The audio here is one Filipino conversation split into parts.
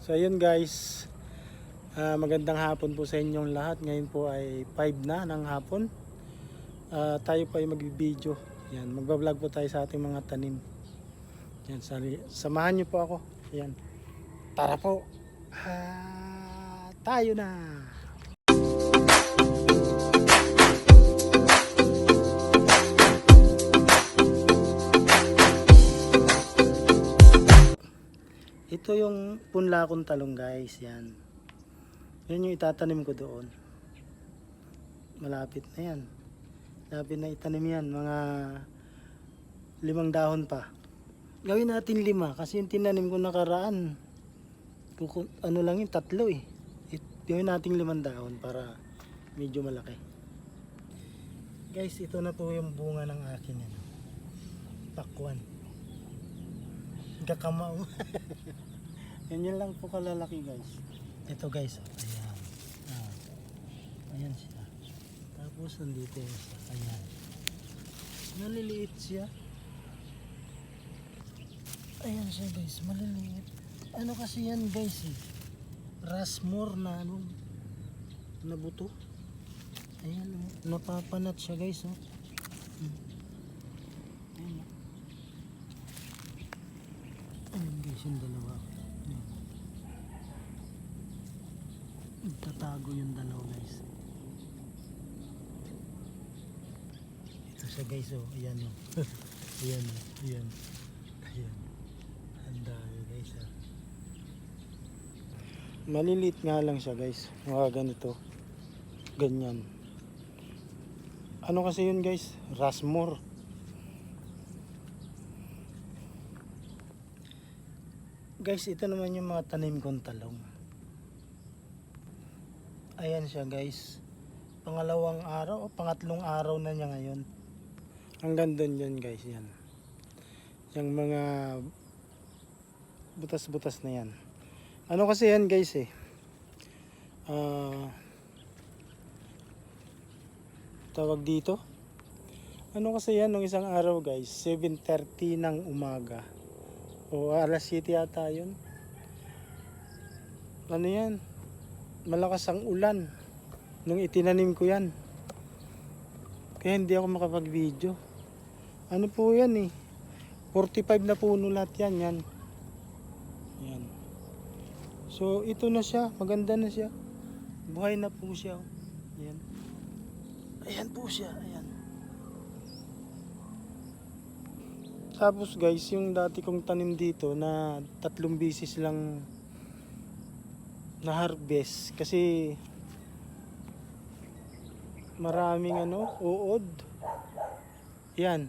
So ayun guys, Ah, magandang hapon po sa inyong lahat. Ngayon po ay 5 na ng hapon. Ah, tayo po ay magbibideo. Yan, magbablog po tayo sa ating mga tanim. Yan, sali, samahan niyo po ako. Yan. Tara po. Ah, tayo na. Ito yung punla kong talong guys, yan. Yan yung itatanim ko doon. Malapit na yan. Malapit na itanim yan, mga limang dahon pa. Gawin natin lima kasi yung tinanim ko nakaraan. Kuku, ano lang yun, tatlo eh. It- Gawin natin limang dahon para medyo malaki. Guys, ito na po yung bunga ng akin yan. Pakwan. Kakamao. yan yun lang po kalalaki guys. Ito guys, oh, ayan. Ah, ayan siya. Tapos nandito yung isa. Ayan. Maliliit siya. Ayan siya guys, maliliit. Ano kasi yan guys eh. Rasmore na ano, na buto. Ayan oh, napapanat siya guys oh. Hmm. Ayan oh. Guys yung dalawa. Tatago yung dalawa guys. Ito siya guys oh. Ayan oh. ayan oh. Ayan. Ayan. Dami guys ah. Malilit nga lang siya guys. Mga ganito. Ganyan. Ano kasi yun guys? Rasmore. Guys, ito naman yung mga tanim kong talong. Ayan siya guys. Pangalawang araw o pangatlong araw na niya ngayon. Hanggang doon yun guys yan. Yung mga butas-butas na yan. Ano kasi yan guys eh. Ah tawag dito. Ano kasi yan nung isang araw guys, 7.30 ng umaga. O alas 7 yata yun. Ano yan? Malakas ang ulan. Nung itinanim ko yan. Kaya hindi ako makapag-video. Ano po yan eh. 45 na puno lahat yan. Yan. Yan. So ito na siya. Maganda na siya. Buhay na po siya. Yan. Ayan po siya. Ayan. Tapos guys, yung dati kong tanim dito na tatlong bisis lang na harvest kasi maraming ano, uod. Yan.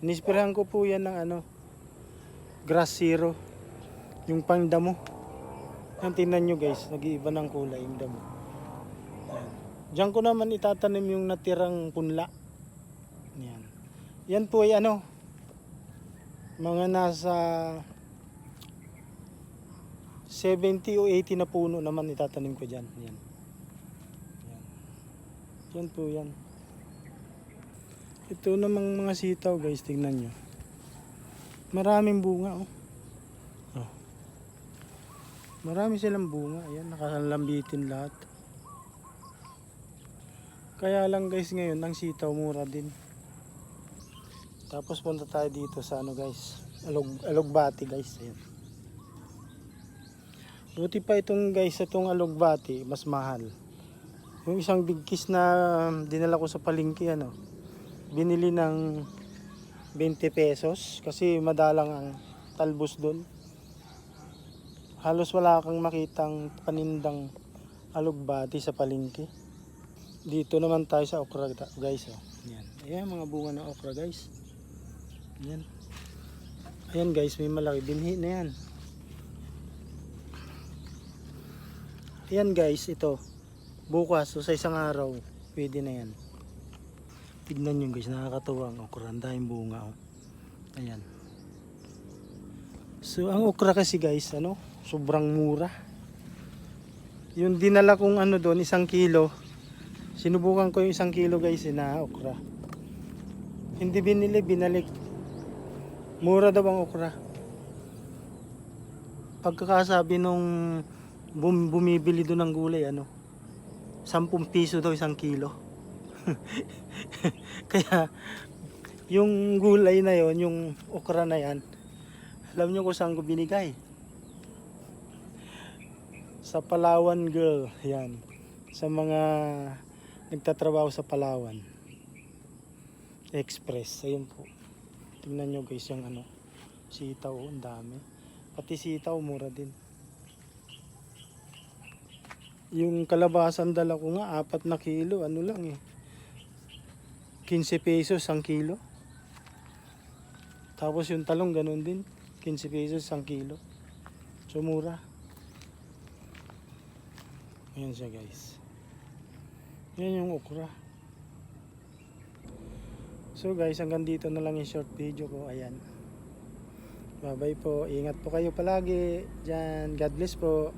Inispirahan ko po yan ng ano, grass zero. Yung pangdamo. Yan, tingnan nyo guys, nag-iiba ng kulay yung damo. Yan. Diyan ko naman itatanim yung natirang punla. Yan. Yan po ay ano, mga nasa 70 o 80 na puno naman itatanim ko dyan. Yan. Yan. Yan po yan. Ito namang mga sitaw guys, tingnan nyo. Maraming bunga oh. oh. Marami silang bunga. Ayan, nakalambitin lahat. Kaya lang guys ngayon, ang sitaw mura din. Tapos punta tayo dito sa ano guys, Alog, Alogbati guys. Ayan. Buti pa itong guys, itong Alogbati, mas mahal. Yung isang big kiss na um, dinala ko sa palengke ano, binili ng 20 pesos kasi madalang ang talbos doon. Halos wala kang makitang panindang alugbati sa palengke. Dito naman tayo sa okra guys. Oh. Yan. Ayan mga bunga ng okra guys. Yan. Ayan guys, may malaki. Binhi na yan. Ayan guys, ito. Bukas, so sa isang araw, pwede na yan. Tignan nyo guys, nakakatuwa ang okra. Ang daming bunga. Oh. Ayan. So, ang okra kasi guys, ano, sobrang mura. Yung dinala kong ano doon, isang kilo. Sinubukan ko yung isang kilo guys, eh, na okra. Hindi binili, binalik. Mura daw ang okra. pagkakasabi nung bum- bumibili doon ng gulay, ano, 10 piso daw isang kilo. Kaya, yung gulay na yon yung okra na yan, alam nyo kung saan ko binigay? Sa Palawan Girl, yan. Sa mga nagtatrabaho sa Palawan. Express, ayun po. Tingnan nyo guys yung ano, sitaw, oh, ang dami. Pati sitaw, mura din. Yung kalabasan dala ko nga, apat na kilo, ano lang eh. 15 pesos ang kilo. Tapos yung talong ganun din, 15 pesos ang kilo. So mura. Ayan siya guys. Yan yung okra. So guys, hanggang dito na lang yung short video ko. Ayan. Bye-bye po. Ingat po kayo palagi. Diyan. God bless po.